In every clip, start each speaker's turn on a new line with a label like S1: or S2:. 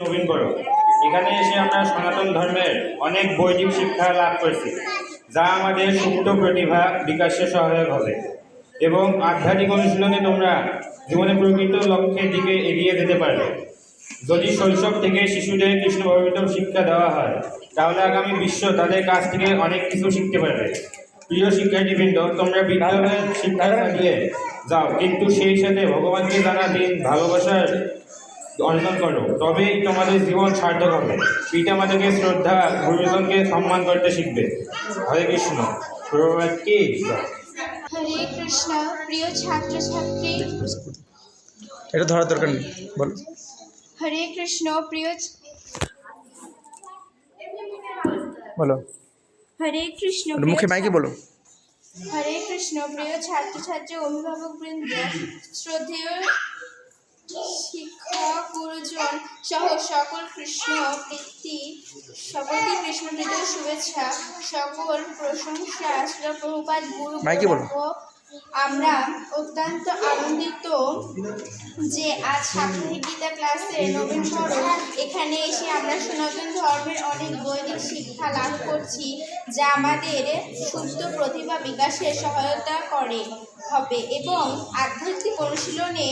S1: নবীন করো এখানে এসে আমরা সনাতন ধর্মের অনেক বৈদিক শিক্ষা লাভ করেছি, যা আমাদের সুপ্ত প্রতিভা বিকাশে সহায়ক হবে এবং আধ্যাত্মিক অনুশীলনে তোমরা জীবনে প্রকৃত লক্ষ্যের দিকে এগিয়ে যেতে পারবে। যদি শৈশব থেকে শিশুদের কৃষ্ণ ভগবিত শিক্ষা দেওয়া হয়, তাহলে আগামী বিশ্ব তাদের কাছ থেকে অনেক কিছু শিখতে পারবে। প্রিয় শিক্ষার্থীবৃন্দ, তোমরা বিদ্যালয়ের শিক্ষা চালিয়ে যাও, কিন্তু সেই সাথে ভগবানকে জানা দিন ভালোবাসার অর্জন করো। তবেই তোমাদের জীবন সার্থক হবে। পিতা মাতাকে শ্রদ্ধা গুরুজনকে সম্মান করতে শিখবে। হরে কৃষ্ণ। প্রভাত কি?
S2: হরে কৃষ্ণ প্রিয় ছাত্রছাত্রী।
S3: এটা ধরার দরকার নেই বলো।
S2: হরে কৃষ্ণ প্রিয়
S3: বলো।
S2: হরে কৃষ্ণ
S3: মুখে মাইকে বলো।
S2: হরে কৃষ্ণ প্রিয় ছাত্রছাত্রী অভিভাবক বৃন্দ শ্রদ্ধেয় সহ সকল কৃষ্ণ প্রীতি সকলকে কৃষ্ণ প্রীতির শুভেচ্ছা সকল প্রশংসা শ্রী প্রভুপাদ গুরু। আমরা অত্যন্ত আনন্দিত যে আজ সাপ্তাহিক গীতা ক্লাসে নবীন স্বরূপ এখানে এসে আমরা সনাতন ধর্মের অনেক বৈদিক শিক্ষা লাভ করছি যা আমাদের সুস্থ প্রতিভা বিকাশে সহায়তা করে হবে এবং আধ্যাত্মিক অনুশীলনে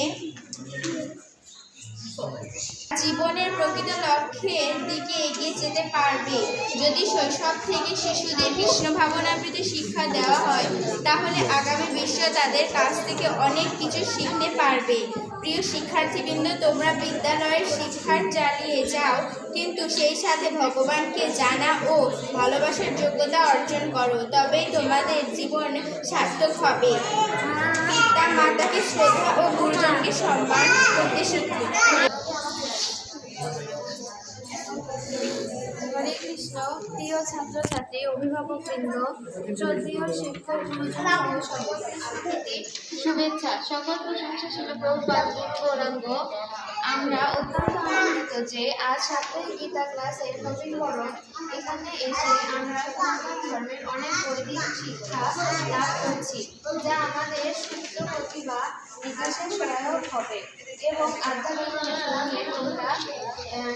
S2: জীবনের প্রকৃত লক্ষ্যের দিকে এগিয়ে যেতে পারবে। যদি শৈশব থেকে শিশুদের কৃষ্ণ ভাবনাবৃত্তি শিক্ষা দেওয়া হয়, তাহলে আগামী বিশ্ব তাদের কাছ থেকে অনেক কিছু শিখতে পারবে। প্রিয় শিক্ষার্থীবৃন্দ, তোমরা বিদ্যালয়ের শিক্ষার চালিয়ে যাও, কিন্তু সেই সাথে ভগবানকে জানা ও ভালোবাসার যোগ্যতা অর্জন করো, তবেই তোমাদের জীবন সার্থক হবে। পিতা মাতাকে শ্রদ্ধা ও গুরুজনকে সম্মান করতে শিখবে।
S4: শিক্ষক সহ সকল আমরা অত্যন্ত যে আজ গীতা ক্লাসের এখানে এসে আমরা ধর্মের অনেক শিক্ষা লাভ করছি। যা বিকাশে সহায়ক হবে এবং আধ্যাত্মিক তোমরা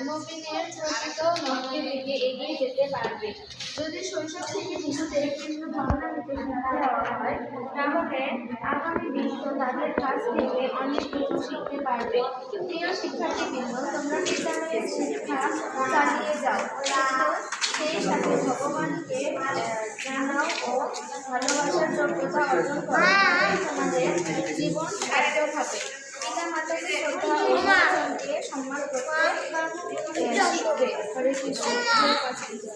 S4: নবীনের প্রকৃত লক্ষ্যের দিকে এগিয়ে যেতে পারবে যদি শৈশব থেকে শিশুদের ভাবনা নিতে শিক্ষা দেওয়া হয় তাহলে আগামী বিশ্ব তাদের কাছ থেকে অনেক কিছু শিখতে পারবে প্রিয় শিক্ষার্থীবৃন্দ তোমরা বিদ্যালয়ের শিক্ষা চালিয়ে যাও কিন্তু সেই সাথে ভগবানকে আহ, জানাও ও যোগ্যতা অর্জন করে তবেই জীবন সার্থক থাকে পিতা মাতাকে শ্রদ্ধা সম্মান করতে শিখবে